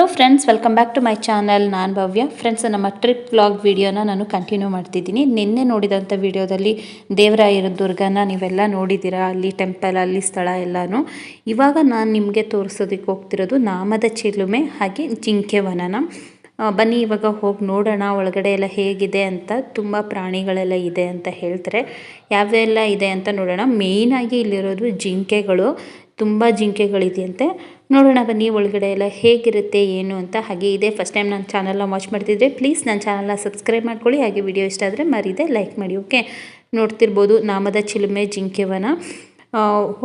Hello friends welcome back to my channel ನಾನು Bhavya. Friends ನಮ್ಮ trip vlog ವಿಡಿಯೋನ ನಾನು ಕಂಟಿನ್ಯೂ ಮಾಡ್ತಿದ್ದೀನಿ. ನಿನ್ನೆ ನೋಡಿದಂಥ ವಿಡಿಯೋದಲ್ಲಿ ದೇವರಾಯರ ದುರ್ಗನ ನೀವೆಲ್ಲ ನೋಡಿದ್ದೀರಾ? ಅಲ್ಲಿ ಟೆಂಪಲ್ ಅಲ್ಲಿ ಸ್ಥಳ ಎಲ್ಲನೂ. ಇವಾಗ ನಾನು ನಿಮಗೆ ತೋರಿಸೋದಕ್ಕೆ ಹೋಗ್ತಿರೋದು ನಾಮದ ಚಿಲುಮೆ, ಹಾಗೆ ಜಿಂಕೆ ವನನ. ಬನ್ನಿ ಇವಾಗ ಹೋಗಿ ನೋಡೋಣ, ಒಳಗಡೆ ಎಲ್ಲ ಹೇಗಿದೆ ಅಂತ, ತುಂಬ ಪ್ರಾಣಿಗಳೆಲ್ಲ ಇದೆ ಅಂತ ಹೇಳ್ತಾರೆ. ಯಾವೆಲ್ಲ ಇದೆ ಅಂತ ನೋಡೋಣ. ಮೇಯ್ನಾಗಿ ಇಲ್ಲಿರೋದು ಜಿಂಕೆಗಳು. ತುಂಬ ಜಿಂಕೆಗಳಿದೆಯಂತೆ. ನೋಡೋಣ ಬನ್ನಿ ಒಳಗಡೆ ಎಲ್ಲ ಹೇಗಿರುತ್ತೆ, ಏನು ಅಂತ. ಹಾಗೆ ಇದೆ ಫಸ್ಟ್ ಟೈಮ್ ನನ್ನ ಚಾನಲ್ನ ವಾಚ್ ಮಾಡ್ತಿದ್ರೆ ಪ್ಲೀಸ್ ನನ್ನ ಚಾನಲ್ನ ಸಬ್ಸ್ಕ್ರೈಬ್ ಮಾಡ್ಕೊಳ್ಳಿ. ಹಾಗೆ ವಿಡಿಯೋ ಇಷ್ಟ ಆದರೆ ಮರಿದೆ ಲೈಕ್ ಮಾಡಿ ಓಕೆ ನೋಡ್ತಿರ್ಬೋದು ನಾಮದ ಚಿಲುಮೆ ಜಿಂಕೆವನ.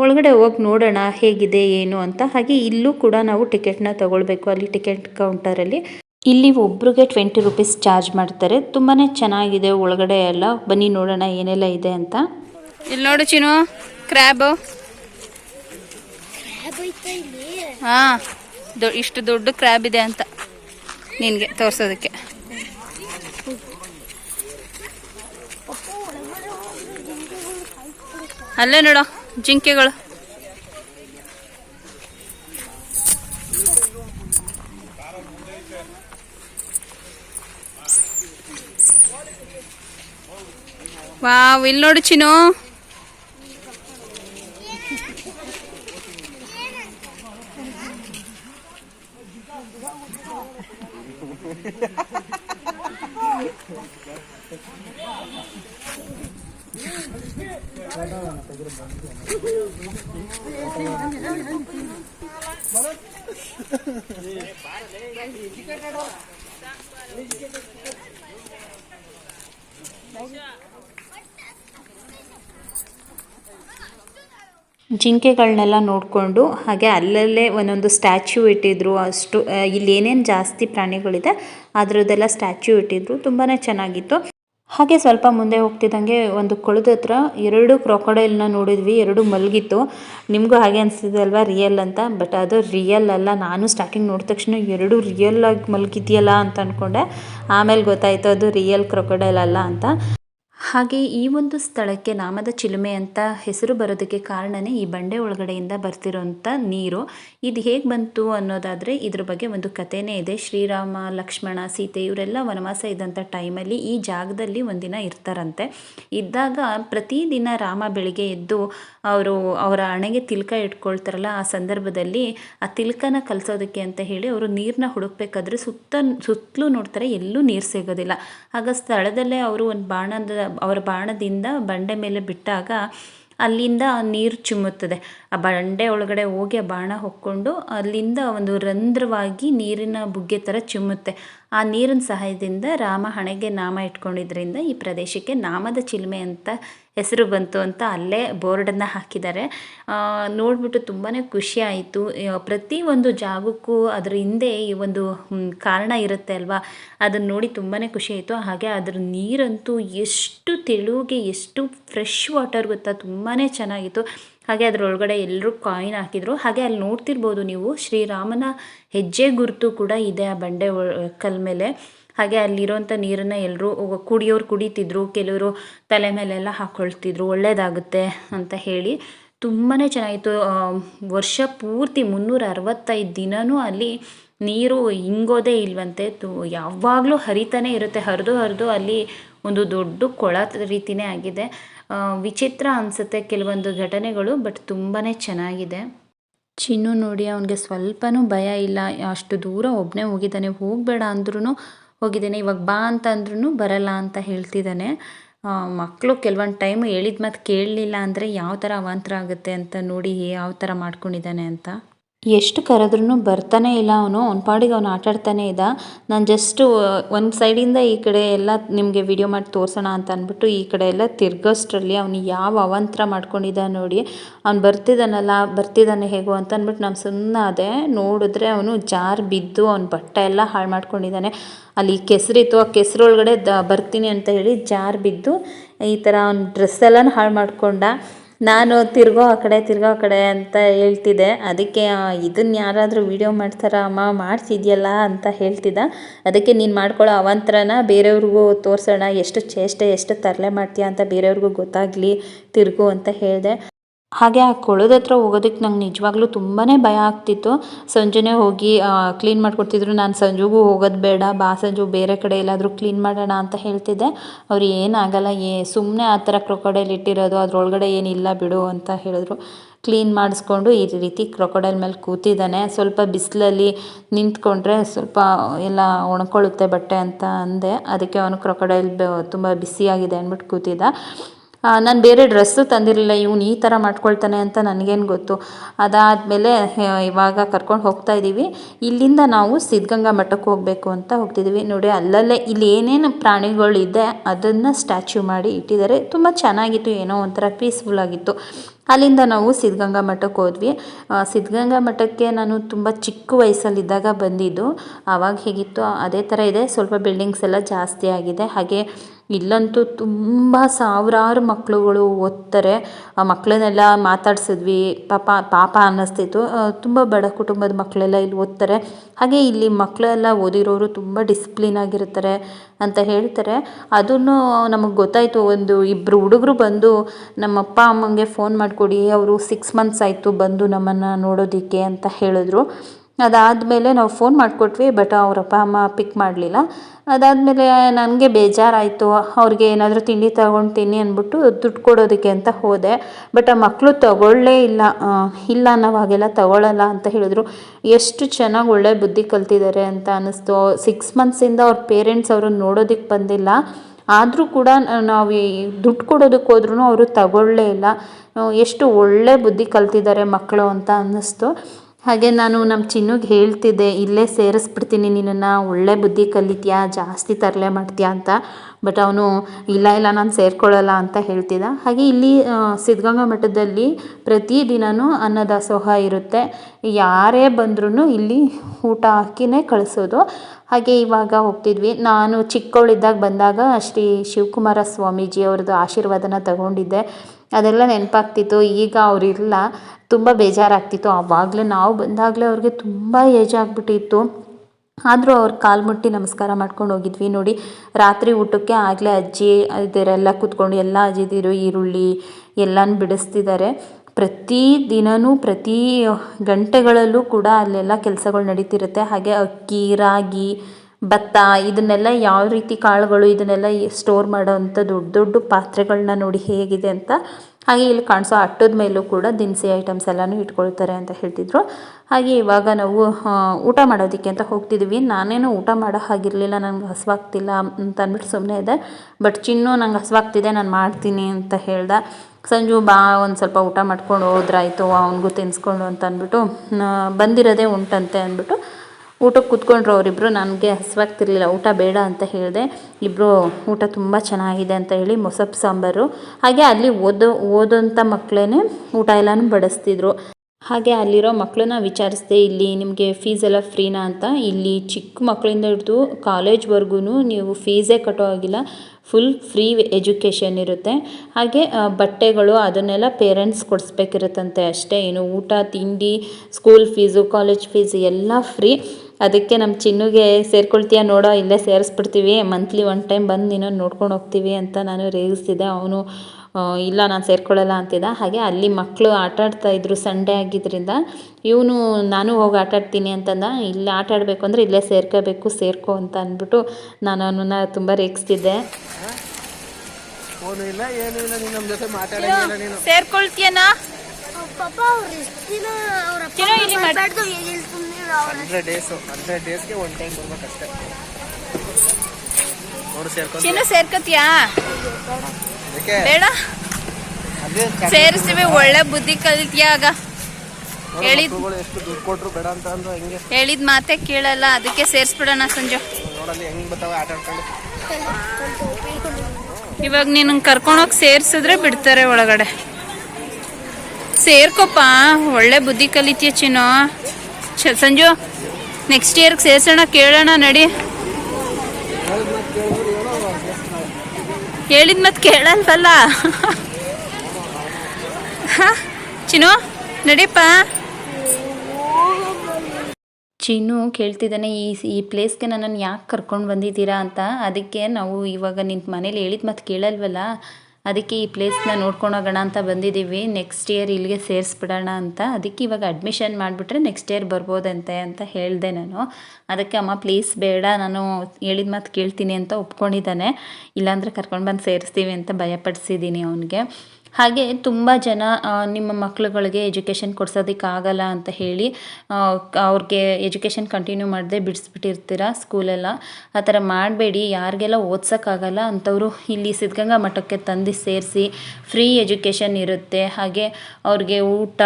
ಒಳಗಡೆ ಹೋಗಿ ನೋಡೋಣ ಹೇಗಿದೆ, ಏನು ಅಂತ. ಹಾಗೆ ಇಲ್ಲೂ ಕೂಡ ನಾವು ಟಿಕೆಟ್ನ ತಗೊಳ್ಬೇಕು ಅಲ್ಲಿ ಟಿಕೆಟ್ ಕೌಂಟರಲ್ಲಿ ಇಲ್ಲಿ ಒಬ್ರಿಗೆ ಟ್ವೆಂಟಿ ರುಪೀಸ್ ಚಾರ್ಜ್ ಮಾಡ್ತಾರೆ. ತುಂಬಾ ಚೆನ್ನಾಗಿದೆ ಒಳಗಡೆ ಎಲ್ಲ. ಬನ್ನಿ ನೋಡೋಣ ಏನೆಲ್ಲ ಇದೆ ಅಂತ. ಇಲ್ಲಿ ನೋಡು ಚಿನ್ನು ಕ್ರ್ಯಾಬ್ ಹಾ ಇಷ್ಟು ದೊಡ್ಡ ಕ್ರ್ಯಾಬ್ ಇದೆ ಅಂತ ನಿನ್ಗೆ ತೋರ್ಸೋದಕ್ಕೆ. ಅಲ್ಲೇ ನೋಡು, ಜಿಂಕೆಗಳು. ವಾವ್, ಇಲ್ಲಿ ನೋಡು ಚಿನು ಜಿಂಕೆಗಳನ್ನೆಲ್ಲ ನೋಡಿಕೊಂಡು ಹಾಗೆ ಅಲ್ಲಲ್ಲೇ ಒಂದೊಂದು ಸ್ಟ್ಯಾಚ್ಯೂ ಇಟ್ಟಿದ್ರು ಅಷ್ಟು ಇಲ್ಲಿ ಏನೇನು ಜಾಸ್ತಿ ಪ್ರಾಣಿಗಳಿದೆ, ಅದರದ್ದೆಲ್ಲ ಸ್ಟ್ಯಾಚ್ಯೂ ಇಟ್ಟಿದ್ರು ತುಂಬಾ ಚೆನ್ನಾಗಿತ್ತು. ಹಾಗೆ ಸ್ವಲ್ಪ ಮುಂದೆ ಹೋಗ್ತಿದ್ದಂಗೆ ಒಂದು ಕೊಳದ ಹತ್ರ ಎರಡು ಕ್ರೊಕೊಡೈಲ್ನ ನೋಡಿದ್ವಿ, ಎರಡು ಮಲಗಿತ್ತು. ನಿಮಗೂ ಹಾಗೆ ಅನಿಸ್ತಿದೆ ಅಲ್ವಾ ರಿಯಲ್ ಅಂತ? ಬಟ್ ಅದು ರಿಯಲ್ ಅಲ್ಲ, ನಾನು ಸ್ಟಾರ್ಟಿಂಗ್ ನೋಡಿದ ತಕ್ಷಣ ಎರಡು ರಿಯಲ್ ಆಗಿ ಮಲಗಿದೆಯಲ್ಲ ಅಂತ ಅಂದ್ಕೊಂಡೆ ಆಮೇಲೆ ಗೊತ್ತಾಯಿತು, ಅದು ರಿಯಲ್ ಕ್ರೊಕೊಡೈಲ್ ಅಲ್ಲ ಅಂತ. ಹಾಗೆ ಈ ಒಂದು ಸ್ಥಳಕ್ಕೆ ನಾಮದ ಚಿಲುಮೆ ಅಂತ ಹೆಸರು ಬರೋದಕ್ಕೆ ಕಾರಣನೇ ಈ ಬಂಡೆ ಒಳಗಡೆಯಿಂದ ಬರ್ತಿರೋಂಥ ನೀರು. ಇದು ಹೇಗೆ ಬಂತು ಅನ್ನೋದಾದರೆ ಇದ್ರ ಬಗ್ಗೆ ಒಂದು ಕಥೆನೇ ಇದೆ. ಶ್ರೀರಾಮ, ಲಕ್ಷ್ಮಣ, ಸೀತೆ ಇವರೆಲ್ಲ ವನವಾಸ ಇದ್ದಂಥ ಟೈಮಲ್ಲಿ ಈ ಜಾಗದಲ್ಲಿ ಒಂದಿನ ಇರ್ತಾರಂತೆ. ಇದ್ದಾಗ ಪ್ರತಿದಿನ ರಾಮ ಬೆಳಿಗ್ಗೆ ಎದ್ದು ಅವರು ಅವರ ಹಣೆಗೆ ತಿಲ್ಕ ಇಟ್ಕೊಳ್ತಾರಲ್ಲ, ಆ ಸಂದರ್ಭದಲ್ಲಿ ಆ ತಿಲ್ಕನ ಕಲಿಸೋದಕ್ಕೆ ಅಂತ ಹೇಳಿ ಅವರು ನೀರನ್ನ ಹುಡುಕ್ಬೇಕಾದ್ರೆ ಸುತ್ತ, ಸುತ್ತಲೂ ನೋಡ್ತಾರೆ ಎಲ್ಲೂ ನೀರು ಸಿಗೋದಿಲ್ಲ. ಆಗ ಸ್ಥಳದಲ್ಲೇ ಅವರು ಒಂದು ಬಾಣದ ಅವರ ಬಾಣದಿಂದ ಬಂಡೆ ಮೇಲೆ ಬಿಟ್ಟಾಗ ಅಲ್ಲಿಂದ ನೀರು ಚಿಮ್ಮುತ್ತದೆ. ಆ ಬಂಡೆ ಒಳಗಡೆ ಹೋಗಿ ಆ ಬಾಣ ಹೊಕ್ಕೊಂಡು ಅಲ್ಲಿಂದ ಒಂದು ರಂಧ್ರವಾಗಿ ನೀರಿನ ಬುಗ್ಗೆ ಥರ ಚಿಮ್ಮುತ್ತೆ. ಆ ನೀರಿನ ಸಹಾಯದಿಂದ ರಾಮ ಹಣೆಗೆ ನಾಮ ಇಟ್ಕೊಂಡಿದ್ರಿಂದ ಈ ಪ್ರದೇಶಕ್ಕೆ ನಾಮದ ಚಿಲುಮೆ ಅಂತ ಹೆಸರು ಬಂತು ಅಂತ ಅಲ್ಲೇ ಬೋರ್ಡನ್ನು ಹಾಕಿದ್ದಾರೆ. ನೋಡಿಬಿಟ್ಟು ತುಂಬಾ ಖುಷಿ ಆಯಿತು. ಪ್ರತಿ ಒಂದು ಜಾಗಕ್ಕೂ ಅದರ ಹಿಂದೆ ಈ ಒಂದು ಕಾರಣ ಇರುತ್ತೆ ಅಲ್ವಾ? ಅದನ್ನು ನೋಡಿ ತುಂಬಾ ಖುಷಿ ಆಯಿತು. ಹಾಗೆ ಅದ್ರ ನೀರಂತೂ ಎಷ್ಟು ತೆಳುಗೆ, ಎಷ್ಟು ಫ್ರೆಶ್ ವಾಟರ್ ಗೊತ್ತಾ? ತುಂಬಾ ಚೆನ್ನಾಗಿತ್ತು. ಹಾಗೆ ಅದರೊಳಗಡೆ ಎಲ್ಲರೂ ಕಾಯಿನ್ ಹಾಕಿದ್ರು. ಹಾಗೆ ಅಲ್ಲಿ ನೋಡ್ತಿರ್ಬೋದು ನೀವು, ಶ್ರೀರಾಮನ ಹೆಜ್ಜೆ ಗುರುತು ಕೂಡ ಇದೆ ಆ ಬಂಡೆ ಕಲ್ ಮೇಲೆ. ಹಾಗೆ ಅಲ್ಲಿರೋಂಥ ನೀರನ್ನು ಎಲ್ಲರೂ ಕುಡಿಯೋರು ಕುಡಿತಿದ್ರು, ಕೆಲವರು ತಲೆ ಮೇಲೆಲ್ಲ ಹಾಕ್ಕೊಳ್ತಿದ್ರು ಒಳ್ಳೆಯದಾಗುತ್ತೆ ಅಂತ ಹೇಳಿ. ತುಂಬಾ ಚೆನ್ನಾಗಿತ್ತು. ವರ್ಷ ಪೂರ್ತಿ ಮುನ್ನೂರ ಅರವತ್ತೈದು ದಿನವೂ ಅಲ್ಲಿ ನೀರು ಹಿಂಗೋದೇ ಇಲ್ವಂತೆ. ತು, ಯಾವಾಗಲೂ ಹರಿತಾನೆ ಇರುತ್ತೆ. ಹರಿದು ಹರಿದು ಅಲ್ಲಿ ಒಂದು ದೊಡ್ಡ ಕೊಳ ರೀತಿಯೇ ಆಗಿದೆ. ವಿಚಿತ್ರ ಅನಿಸುತ್ತೆ ಕೆಲವೊಂದು ಘಟನೆಗಳು ಬಟ್ ತುಂಬಾ ಚೆನ್ನಾಗಿದೆ. ಚಿನ್ನು ನೋಡಿ ಅವನಿಗೆ ಸ್ವಲ್ಪನೂ ಭಯ ಇಲ್ಲ. ಅಷ್ಟು ದೂರ ಒಬ್ಬನೇ ಹೋಗಿದ್ದಾನೆ. ಹೋಗಬೇಡ ಅಂದ್ರೂ ಹೋಗಿದ್ದಾನೆ. ಇವಾಗ ಬಾ ಅಂತ ಅಂದ್ರೂ ಬರಲ್ಲ ಅಂತ ಹೇಳ್ತಿದ್ದಾನೆ. ಮಕ್ಕಳು ಕೆಲವೊಂದು ಟೈಮ್ ಹೇಳಿದ ಮಾತು ಕೇಳಲಿಲ್ಲ ಅಂದರೆ ಯಾವ ಥರ ಅವಾಂತರ ಆಗುತ್ತೆ ಅಂತ ನೋಡಿ ಯಾವ ಥರ ಮಾಡ್ಕೊಂಡಿದ್ದಾನೆ ಅಂತ. ಎಷ್ಟು ಕರೆದ್ರೂ ಬರ್ತಾನೆ ಇಲ್ಲ ಅವನು, ಅವ್ನ ಪಾಡಿಗೆ ಅವನು ಆಟಾಡ್ತಾನೆ ಇದ್ದ. ನಾನು ಜಸ್ಟು ಒಂದು ಸೈಡಿಂದ ಈ ಕಡೆ ಎಲ್ಲ ನಿಮಗೆ ವಿಡಿಯೋ ಮಾಡಿ ತೋರಿಸೋಣ ಅಂತ ಅಂದ್ಬಿಟ್ಟು ಈ ಕಡೆ ಎಲ್ಲ ತಿರ್ಗೋಷ್ಟರಲ್ಲಿ ಅವನು ಯಾವ ಅವಂತರ ಮಾಡ್ಕೊಂಡಿದ್ದ ನೋಡಿ, ಅವ್ನು ಬರ್ತಿದ್ದಾನಲ್ಲ, ಬರ್ತಿದ್ದಾನೆ ಹೇಗೋ ಅಂತ ಅಂದ್ಬಿಟ್ಟು ನಾನು ಸುಮ್ಮನೆ ಅದೇ ನೋಡಿದ್ರೆ ಅವನು ಜಾರ್ ಬಿದ್ದು ಅವ್ನ ಬಟ್ಟೆ ಎಲ್ಲ ಹಾಳು ಮಾಡ್ಕೊಂಡಿದ್ದಾನೆ. ಅಲ್ಲಿ ಕೆಸರಿತ್ತು ಆ ಕೆಸರೊಳಗಡೆ ದ, ಬರ್ತೀನಿ ಅಂತ ಹೇಳಿ ಜಾರ್ ಬಿದ್ದು ಈ ಥರ ಅವ್ನ ಡ್ರೆಸ್ಸೆಲ್ಲ ಹಾಳು ಮಾಡ್ಕೊಂಡ. ನಾನು ತಿರ್ಗೋ ಆ ಕಡೆ, ತಿರ್ಗೋ ಆ ಕಡೆ ಅಂತ ಹೇಳ್ತಿದ್ದೆ. ಅದಕ್ಕೆ ಇದನ್ನ ಯಾರಾದರೂ ವಿಡಿಯೋ ಮಾಡ್ತಾರಾ, ಅಮ್ಮ, ಮಾಡ್ತಿದ್ಯಲ್ಲ ಅಂತ ಹೇಳ್ತಿದ್ದ. ಅದಕ್ಕೆ ನೀನು ಮಾಡ್ಕೊಳ್ಳೋ ಅವಂತರನ ಬೇರೆಯವ್ರಿಗೂ ತೋರಿಸೋಣ, ಎಷ್ಟು ಚೇಷ್ಟೆ, ಎಷ್ಟು ತರಲೆ ಮಾಡ್ತೀಯ ಅಂತ ಬೇರೆಯವ್ರಿಗೂ ಗೊತ್ತಾಗಲಿ, ತಿರುಗು ಅಂತ ಹೇಳಿದೆ. ಹಾಗೆ ಆ ಕೊಳದ ಹತ್ರ ಹೋಗೋದಕ್ಕೆ ನಂಗೆ ನಿಜವಾಗ್ಲೂ ತುಂಬಾ ಭಯ ಆಗ್ತಿತ್ತು. ಸಂಜೆನೇ ಹೋಗಿ ಕ್ಲೀನ್ ಮಾಡಿಕೊಡ್ತಿದ್ರು. ನಾನು ಸಂಜೆಗೂ ಹೋಗೋದು ಬೇಡ. ಬಾ ಸಂಜು, ಬೇರೆ ಕಡೆ ಎಲ್ಲಾದರೂ ಕ್ಲೀನ್ ಮಾಡೋಣ ಅಂತ ಹೇಳ್ತಿದ್ದೆ. ಅವ್ರು ಏನಾಗಲ್ಲ, ಏ ಸುಮ್ಮನೆ ಆ ಥರ ಕ್ರೊಕೊಡೈಲ್ ಇಟ್ಟಿರೋದು, ಅದರೊಳಗಡೆ ಏನಿಲ್ಲ ಬಿಡು ಅಂತ ಹೇಳಿದ್ರು. ಕ್ಲೀನ್ ಮಾಡಿಸ್ಕೊಂಡು ಈ ರೀತಿ ಕ್ರೊಕೊಡೈಲ್ ಮೇಲೆ ಕೂತಿದ್ದಾನೆ. ಸ್ವಲ್ಪ ಬಿಸಿಲಲ್ಲಿ ನಿಂತ್ಕೊಂಡ್ರೆ ಸ್ವಲ್ಪ ಎಲ್ಲ ಒಣಕೊಳ್ಳುತ್ತೆ ಬಟ್ಟೆ ಅಂತ ಅಂದೆ. ಅದಕ್ಕೆ ಅವನು ಕ್ರೊಕೊಡೈಲ್ ತುಂಬ ಬಿಸಿಯಾಗಿದೆ ಅಂದ್ಬಿಟ್ಟು ಕೂತಿದ್ದ. ನಾನು ಬೇರೆ ಡ್ರೆಸ್ಸು ತಂದಿರಲಿಲ್ಲ, ಇವ್ನು ಈ ಥರ ಮಾಡ್ಕೊಳ್ತಾನೆ ಅಂತ ನನಗೇನು ಗೊತ್ತು. ಅದಾದಮೇಲೆ ಇವಾಗ ಕರ್ಕೊಂಡು ಹೋಗ್ತಾ ಇದ್ದೀವಿ ಇಲ್ಲಿಂದ ನಾವು ಸಿದ್ಧಗಂಗಾ ಮಠಕ್ಕೆ ಹೋಗಬೇಕು ಅಂತ ಹೋಗ್ತಿದ್ದೀವಿ ನೋಡಿ, ಅಲ್ಲಲ್ಲೇ ಇಲ್ಲಿ ಏನೇನು ಪ್ರಾಣಿಗಳಿದೆ, ಅದನ್ನು ಸ್ಟ್ಯಾಚ್ಯೂ ಮಾಡಿ ಇಟ್ಟಿದ್ದಾರೆ. ತುಂಬ ಚೆನ್ನಾಗಿತ್ತು, ಏನೋ ಒಂಥರ ಪೀಸ್ಫುಲ್ ಆಗಿತ್ತು. ಅಲ್ಲಿಂದ ನಾವು ಸಿದ್ಧಗಂಗಾ ಮಠಕ್ಕೆ ಹೋದ್ವಿ. ಸಿದ್ಧಗಂಗಾ ಮಠಕ್ಕೆ ನಾನು ತುಂಬ ಚಿಕ್ಕ ವಯಸ್ಸಲ್ಲಿದ್ದಾಗ ಬಂದಿದ್ದು. ಆವಾಗ ಹೇಗಿತ್ತು, ಅದೇ ಥರ ಇದೆ. ಸ್ವಲ್ಪ ಬಿಲ್ಡಿಂಗ್ಸ್ ಎಲ್ಲ ಜಾಸ್ತಿ ಆಗಿದೆ. ಹಾಗೆ ಇಲ್ಲಂತೂ ತುಂಬ ಸಾವಿರಾರು ಮಕ್ಕಳುಗಳು ಓದ್ತಾರೆ. ಆ ಮಕ್ಕಳನ್ನೆಲ್ಲ ಮಾತಾಡ್ಸಿದ್ವಿ. ಪಾಪ ಪಾಪ ಅನ್ನಿಸ್ತಿತ್ತು. ತುಂಬ ಬಡ ಕುಟುಂಬದ ಮಕ್ಕಳೆಲ್ಲ ಇಲ್ಲಿ ಓದ್ತಾರೆ. ಹಾಗೆ ಇಲ್ಲಿ ಮಕ್ಕಳೆಲ್ಲ ಓದಿರೋರು ತುಂಬ ಡಿಸಿಪ್ಲಿನ್ ಆಗಿರ್ತಾರೆ ಅಂತ ಹೇಳ್ತಾರೆ. ಅದನ್ನು ನಮಗೆ ಗೊತ್ತಾಯಿತು. ಒಂದು ಇಬ್ಬರು ಹುಡುಗರು ಬಂದು ನಮ್ಮ ಅಪ್ಪ ಅಮ್ಮಂಗೆ ಫೋನ್ ಮಾಡಿಕೊಡಿ, ಅವರು ಸಿಕ್ಸ್ ಮಂತ್ಸ್ ಆಯಿತು ಬಂದು ನಮ್ಮನ್ನು ನೋಡೋದಕ್ಕೆ ಅಂತ ಹೇಳಿದ್ರು. ಅದಾದಮೇಲೆ ನಾವು ಫೋನ್ ಮಾಡಿಕೊಟ್ವಿ ಬಟ್ ಅವ್ರ ಅಪ್ಪ ಅಮ್ಮ ಪಿಕ್ ಮಾಡಲಿಲ್ಲ. ಅದಾದಮೇಲೆ ನನಗೆ ಬೇಜಾರಾಯಿತು, ಅವ್ರಿಗೆ ಏನಾದರೂ ತಿಂಡಿ ತಗೊಳ್ತೀನಿ ಅಂದ್ಬಿಟ್ಟು ದುಡ್ಡು ಕೊಡೋದಕ್ಕೆ ಅಂತ ಹೋದೆ. ಬಟ್ ಆ ಮಕ್ಕಳು ತಗೊಳ್ಳೇ ಇಲ್ಲ ಇಲ್ಲ ನಾವು ಹಾಗೆಲ್ಲ ತಗೊಳ್ಳಲ್ಲ ಅಂತ ಹೇಳಿದ್ರು. ಎಷ್ಟು ಚೆನ್ನಾಗಿ ಒಳ್ಳೆ ಬುದ್ಧಿ ಕಲ್ತಿದ್ದಾರೆ ಅಂತ ಅನ್ನಿಸ್ತು. ಸಿಕ್ಸ್ ಮಂತ್ಸಿಂದ ಅವ್ರ ಪೇರೆಂಟ್ಸ್ ಅವರು ನೋಡೋದಕ್ಕೆ ಬಂದಿಲ್ಲ. ಆದರೂ ಕೂಡ ನಾವು ದುಡ್ಡು ಕೊಡೋದಕ್ಕೆ ಹೋದ್ರೂ ಅವರು ತಗೊಳ್ಳೇ ಇಲ್ಲ. ಎಷ್ಟು ಒಳ್ಳೆ ಬುದ್ಧಿ ಕಲ್ತಿದ್ದಾರೆ ಮಕ್ಕಳು ಅಂತ ಅನ್ನಿಸ್ತು. ಹಾಗೆ ನಾನು ನಮ್ಮ ಚಿನ್ನುಗೆ ಹೇಳ್ತಿದ್ದೆ, ಇಲ್ಲೇ ಸೇರಿಸ್ಬಿಡ್ತೀನಿ, ನಿನ್ನನ್ನು ಒಳ್ಳೆ ಬುದ್ಧಿ ಕಲಿತೀಯಾ, ಜಾಸ್ತಿ ತರಲೆ ಮಾಡ್ತೀಯಾ ಅಂತ. ಬಟ್ ಅವನು, ಇಲ್ಲ ಇಲ್ಲ, ನಾನು ಸೇರ್ಕೊಳ್ಳಲ್ಲ ಅಂತ ಹೇಳ್ತಿದ್ದ. ಹಾಗೆ ಇಲ್ಲಿ ಸಿದ್ಧಗಂಗಾ ಮಠದಲ್ಲಿ ಪ್ರತಿದಿನವೂ ಅನ್ನದಾಸೋಹ ಇರುತ್ತೆ. ಯಾರೇ ಬಂದ್ರೂ ಇಲ್ಲಿ ಊಟ ಹಾಕಿನೇ ಕಳಿಸೋದು. ಹಾಗೆ ಇವಾಗ ಹೋಗ್ತಿದ್ವಿ. ನಾನು ಚಿಕ್ಕವಳಿದ್ದಾಗ ಬಂದಾಗ ಶ್ರೀ ಶಿವಕುಮಾರ ಸ್ವಾಮೀಜಿ ಅವ್ರದ್ದು ಆಶೀರ್ವಾದನ ತಗೊಂಡಿದ್ದೆ. ಅದೆಲ್ಲ ನೆನಪಾಗ್ತಿತ್ತು. ಈಗ ಅವರಿಲ್ಲ. ತುಂಬ ಬೇಜಾರಾಗ್ತಿತ್ತು. ಆವಾಗಲೇ ನಾವು ಬಂದಾಗಲೇ ಅವ್ರಿಗೆ ತುಂಬ ಏಜ್ ಆಗಿಬಿಟ್ಟಿತ್ತು. ಆದರೂ ಅವ್ರ ಕಾಲು ಮುಟ್ಟಿ ನಮಸ್ಕಾರ ಮಾಡ್ಕೊಂಡು ಹೋಗಿದ್ವಿ. ನೋಡಿ, ರಾತ್ರಿ ಊಟಕ್ಕೆ ಆಗಲೇ ಅಜ್ಜಿ ಇದರೆಲ್ಲ ಕೂತ್ಕೊಂಡು ಎಲ್ಲ ಅಜ್ಜಿದಿರು ಈರುಳ್ಳಿ ಎಲ್ಲನೂ ಬಿಡಿಸ್ತಿದ್ದಾರೆ. ಪ್ರತಿ ದಿನವೂ ಪ್ರತಿ ಗಂಟೆಗಳಲ್ಲೂ ಕೂಡ ಅಲ್ಲೆಲ್ಲ ಕೆಲಸಗಳು ನಡೀತಿರುತ್ತೆ. ಹಾಗೆ ಅಕ್ಕಿ, ರಾಗಿ ಭತ್ತ, ಇದನ್ನೆಲ್ಲ ಯಾವ ರೀತಿ ಕಾಳುಗಳು, ಇದನ್ನೆಲ್ಲ ಸ್ಟೋರ್ ಮಾಡೋವಂಥ ದೊಡ್ಡ ದೊಡ್ಡ ಪಾತ್ರೆಗಳನ್ನ ನೋಡಿ ಹೇಗಿದೆ ಅಂತ ಹಾಗೆ ಇಲ್ಲಿ ಕಾಣಿಸೋ ಅಟ್ಟದ ಮೇಲೂ ಕೂಡ ದಿನಸಿ ಐಟಮ್ಸ್ ಎಲ್ಲನೂ ಇಟ್ಕೊಳ್ತಾರೆ ಅಂತ ಹೇಳ್ತಿದ್ರು. ಹಾಗೆ ಇವಾಗ ನಾವು ಊಟ ಮಾಡೋದಕ್ಕೆ ಅಂತ ಹೋಗ್ತಿದ್ವಿ. ನಾನೇನು ಊಟ ಮಾಡೋ ಹಾಗಿರಲಿಲ್ಲ ನನಗೆ ಹಸುವಾಗ್ತಿಲ್ಲ ಅಂತ ಅಂದ್ಬಿಟ್ಟು ಸುಮ್ಮನೆ ಇದೆ ಬಟ್ ಚಿನ್ನು ನಂಗೆ ಹಸುವಾಗ್ತಿದೆ, ನಾನು ಮಾಡ್ತೀನಿ ಅಂತ ಹೇಳ್ದೆ. ಸಂಜು ಬಾ, ಒಂದು ಸ್ವಲ್ಪ ಊಟ ಮಾಡ್ಕೊಂಡು ಹೋದ್ರಾಯ್ತು, ಅವನಿಗೂ ತಿನ್ಸ್ಕೊಂಡು ಅಂತ ಅಂದ್ಬಿಟ್ಟು ಬಂದಿರೋದೇ ಉಂಟಂತೆ ಅಂದ್ಬಿಟ್ಟು ಊಟಕ್ಕೆ ಕೂತ್ಕೊಂಡ್ರು ಅವರಿಬ್ಬರು ನನಗೆ ಹಸಿವಾಗ್ತಿರ್ಲಿಲ್ಲ, ಊಟ ಬೇಡ ಅಂತ ಹೇಳಿದೆ. ಇಬ್ಬರು ಊಟ ತುಂಬ ಚೆನ್ನಾಗಿದೆ ಅಂತ ಹೇಳಿ ಮೊಸಪ್ಪು ಸಾಂಬಾರು. ಹಾಗೆ ಅಲ್ಲಿ ಓದೋ, ಓದೋಂಥ ಮಕ್ಕಳೇ ಊಟ ಎಲ್ಲನೂ ಬಡಿಸ್ತಿದ್ರು. ಹಾಗೆ ಅಲ್ಲಿರೋ ಮಕ್ಕಳನ್ನ ವಿಚಾರಿಸಿದೆ, ಇಲ್ಲಿ ನಿಮಗೆ ಫೀಸ್ ಎಲ್ಲ ಫ್ರೀನಾ ಅಂತ. ಇಲ್ಲಿ ಚಿಕ್ಕ ಮಕ್ಕಳಿಂದ ಹಿಡಿದು ಕಾಲೇಜ್ವರೆಗೂ ನೀವು ಫೀಸೇ ಕಟ್ಟೋ ಆಗಿಲ್ಲ ಫುಲ್ ಫ್ರೀ ಎಜುಕೇಷನ್ ಇರುತ್ತೆ. ಹಾಗೆ ಬಟ್ಟೆಗಳು ಅದನ್ನೆಲ್ಲ ಪೇರೆಂಟ್ಸ್ ಕೊಡಿಸ್ಬೇಕಿರುತ್ತಂತೆ ಅಷ್ಟೇ. ಏನು ಊಟ, ತಿಂಡಿ school fees college fees free free ಅದಕ್ಕೆ ನಮ್ಮ ಚಿನ್ನುಗೆ ಸೇರ್ಕೊಳ್ತೀಯ ನೋಡೋ ಇಲ್ಲೇ ಸೇರಿಸ್ಬಿಡ್ತೀವಿ. ಮಂತ್ಲಿ ಒನ್ ಟೈಮ್ ಬಂದು ನೀನು ನೋಡ್ಕೊಂಡು ಹೋಗ್ತೀವಿ ಅಂತ ನಾನು ರೇಗಿಸ್ತಿದ್ದೆ ಅವನು ಇಲ್ಲ ನಾನು ಸೇರ್ಕೊಳ್ಳಲ್ಲ ಅಂತಿದ್ದ. ಹಾಗೆ ಅಲ್ಲಿ ಮಕ್ಕಳು ಆಟ ಆಡ್ತಾ ಇದ್ರು ಸಂಡೇ ಆಗಿದ್ದರಿಂದ ಇವನು ನಾನು ಹೋಗಿ ಆಟ ಆಡ್ತೀನಿ ಅಂತಂದ. ಇಲ್ಲಿ ಆಟ ಆಡಬೇಕು ಅಂದರೆ ಇಲ್ಲೇ ಸೇರ್ಕೋಬೇಕು ಸೇರ್ಕೊ ಅಂತ ಅಂದ್ಬಿಟ್ಟು ನಾನು ಅವನನ್ನ ತುಂಬ ರೇಗಿಸ್ತಿದ್ದೆ. ಸೇರ್ಕೊಳ್ತೀಯನಾ ಇಲ್ಲ ಏನೂ ಇಲ್ಲ ನೀನು ನಮ್ಮ ಜೊತೆ ಮಾತಾಡಂಗಿಲ್ಲ ನೀನು. ಸೇರ್ಕೊಳ್ತೀಯನ? ಹಂಡ್ರೆಡ್ ಡೇಸು ಹಂಡ್ರೆಡ್ ಡೇಸ್ಗೆ ಒನ್ ಟೈಮ್ ಬರ್ಬೇಕಷ್ಟೇ. ನೋಡು ಸೇರ್ಕೊಂಡು ಚಿನ್ನು ಸೇರ್ಕತಿಯಾ? ಅದಕ್ಕೆ ಬೇಡ. ಅದೇ ಸೇರಿಸ್ತೀವಿ ಒಳ್ಳೆ ಬುದ್ಧಿ ಕಲಿತೀಯ ಆಗ? ಹೇಳಿದ್ ಎಷ್ಟು ದುಡ್ಡು ಕೊಟ್ರು ಬೇಡ ಅಂತ ಅಂದ್ರು ಹೆಂಗೆ? ಹೇಳಿದ ಮಾತೇ ಕೇಳಲ್ಲ ಅದಕ್ಕೆ ಸೇರಿಸ್ಬಿಡೋಣ ಸಂಜು. ನೋಡಲ್ಲಿ ಹೆಂಗ್ ಬರ್ತಾವೆ ಆಟ ಆಡ್ಕೊಂಡು. ಇವಾಗ ನೀನು ಕರ್ಕೊಂಡೋಗಿ ಸೇರ್ಸಿದ್ರೆ ಬಿಡ್ತಾರೆ ಒಳಗಡೆ. ಸೇರ್ಕೊಪ್ಪ ಒಳ್ಳೆ ಬುದ್ಧಿ ಕಲಿತೀಯ ಚಿನ್ನು. ಸಂಜು ನೆಕ್ಸ್ಟ್ ಇಯರ್ಗೆ ಸೇರ್ಸೋಣ, ಕೇಳೋಣ, ನಡಿ. ಹೇಳಿದ ಮತ್ತೆ ಕೇಳಲ್ವಲ್ಲ? ಹ? ಚಿನ್ನು, ನಡಿಪ್ಪ. ಚಿನ್ನು ಕೇಳ್ತಿದ್ದಾನೆ, ಈ ಈ ಪ್ಲೇಸ್ಗೆ ನನ್ನನ್ನು ಯಾಕೆ ಕರ್ಕೊಂಡು ಬಂದಿದ್ದೀರಾ ಅಂತ. ಅದಕ್ಕೆ ನಾವು ಇವಾಗ ನಿನ್ನ ಮನೇಲಿ ಹೇಳಿದ ಮತ್ತು ಕೇಳಲ್ವಲ್ಲ? ಅದಕ್ಕೆ ಈ ಪ್ಲೇಸ್ನ ನೋಡ್ಕೊಂಡು ಹೋಗೋಣ ಅಂತ ಬಂದಿದ್ದೀವಿ. ನೆಕ್ಸ್ಟ್ ಇಯರ್ ಇಲ್ಲಿಗೆ ಸೇರಿಸ್ಬಿಡೋಣ ಅಂತ. ಅದಕ್ಕೆ ಇವಾಗ ಅಡ್ಮಿಷನ್ ಮಾಡಿಬಿಟ್ರೆ ನೆಕ್ಸ್ಟ್ ಇಯರ್ ಬರ್ಬೋದಂತೆ ಅಂತ ಹೇಳಿದೆ ನಾನು. ಅದಕ್ಕೆ ಅಮ್ಮ ಪ್ಲೀಸ್ ಬೇಡ, ನಾನು ಹೇಳಿದ ಮಾತು ಕೇಳ್ತೀನಿ ಅಂತ ಒಪ್ಕೊಂಡಿದ್ದಾನೆ. ಇಲ್ಲಾಂದರೆ ಕರ್ಕೊಂಡು ಬಂದು ಸೇರಿಸ್ತೀವಿ ಅಂತ ಭಯಪಡಿಸಿದ್ದೀನಿ ಅವನಿಗೆ. ಹಾಗೆ ತುಂಬ ಜನ ನಿಮ್ಮ ಮಕ್ಳುಗಳಿಗೆ ಎಜುಕೇಷನ್ ಕೊಡ್ಸೋದಕ್ಕಾಗಲ್ಲ ಅಂತ ಹೇಳಿ ಅವ್ರಿಗೆ ಎಜುಕೇಷನ್ ಕಂಟಿನ್ಯೂ ಮಾಡದೆ ಬಿಡಿಸ್ಬಿಟ್ಟಿರ್ತೀರ ಸ್ಕೂಲೆಲ್ಲ ಆ ಥರ ಮಾಡಬೇಡಿ, ಯಾರಿಗೆಲ್ಲ ಓದ್ಸೋಕ್ಕಾಗಲ್ಲ ಅಂಥವರು ಇಲ್ಲಿ ಸಿದ್ಧಗಂಗಾ ಮಠಕ್ಕೆ ತಂದು ಸೇರಿಸಿ ಫ್ರೀ ಎಜುಕೇಷನ್ ಇರುತ್ತೆ. ಹಾಗೆ ಅವ್ರಿಗೆ ಊಟ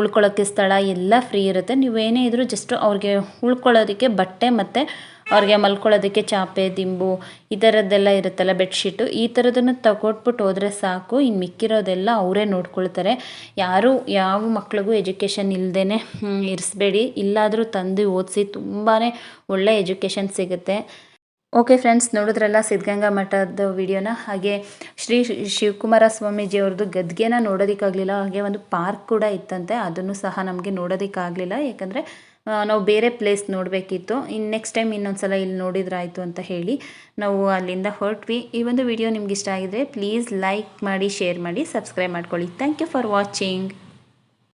ಉಳ್ಕೊಳ್ಳೋಕ್ಕೆ ಸ್ಥಳ ಎಲ್ಲ ಫ್ರೀ ಇರುತ್ತೆ. ನೀವೇನೇ ಇದ್ದರೂ ಜಸ್ಟ್ ಅವ್ರಿಗೆ ಉಳ್ಕೊಳ್ಳೋದಕ್ಕೆ ಬಟ್ಟೆ ಮತ್ತು ಅವ್ರಿಗೆ ಮಲ್ಕೊಳ್ಳೋದಕ್ಕೆ ಚಾಪೆ, ದಿಂಬು ಈ ಥರದ್ದೆಲ್ಲ ಇರುತ್ತಲ್ಲ ಬೆಡ್ಶೀಟು ಈ ಥರದನ್ನು ತಗೊಟ್ಬಿಟ್ಟು ಹೋದರೆ ಸಾಕು. ಇನ್ನು ಮಿಕ್ಕಿರೋದೆಲ್ಲ ಅವರೇ ನೋಡ್ಕೊಳ್ತಾರೆ. ಯಾರು, ಯಾವ ಮಕ್ಳಿಗೂ ಎಜುಕೇಷನ್ ಇಲ್ಲದೇ ಇರಿಸ್ಬೇಡಿ. ಇಲ್ಲಾದರೂ ತಂದು ಓದಿಸಿ ತುಂಬಾ ಒಳ್ಳೆ ಎಜುಕೇಷನ್ ಸಿಗುತ್ತೆ. ಓಕೆ ಫ್ರೆಂಡ್ಸ್ ನೋಡಿದ್ರಲ್ಲ ಸಿದ್ಧಗಂಗಾ ಮಠದ ವಿಡಿಯೋನ? ಹಾಗೆ ಶ್ರೀ ಶಿವಕುಮಾರ ಸ್ವಾಮೀಜಿಯವ್ರದ್ದು ಗದ್ಗೆನ ನೋಡೋದಕ್ಕಾಗಲಿಲ್ಲ. ಹಾಗೆ ಒಂದು ಪಾರ್ಕ್ ಕೂಡ ಇತ್ತಂತೆ. ಅದನ್ನು ಸಹ ನಮಗೆ ನೋಡೋದಕ್ಕಾಗಲಿಲ್ಲ. ಯಾಕಂದರೆ ನಾವು ಬೇರೆ ಪ್ಲೇಸ್ ನೋಡಬೇಕಿತ್ತು. ಇನ್ನು ನೆಕ್ಸ್ಟ್ ಟೈಮ್ ಇನ್ನೊಂದು ಸಲ ಇಲ್ಲಿ ನೋಡಿದ್ರಾಯಿತು ಅಂತ ಹೇಳಿ ನಾವು ಅಲ್ಲಿಂದ ಹೊರಟ್ವಿ. ಈ ಒಂದು ವಿಡಿಯೋ ನಿಮ್ಗೆ ಇಷ್ಟ ಆಗಿದ್ರೆ ಪ್ಲೀಸ್ ಲೈಕ್ ಮಾಡಿ ಶೇರ್ ಮಾಡಿ ಸಬ್ಸ್ಕ್ರೈಬ್ ಮಾಡ್ಕೊಳ್ಳಿ. Thank you for watching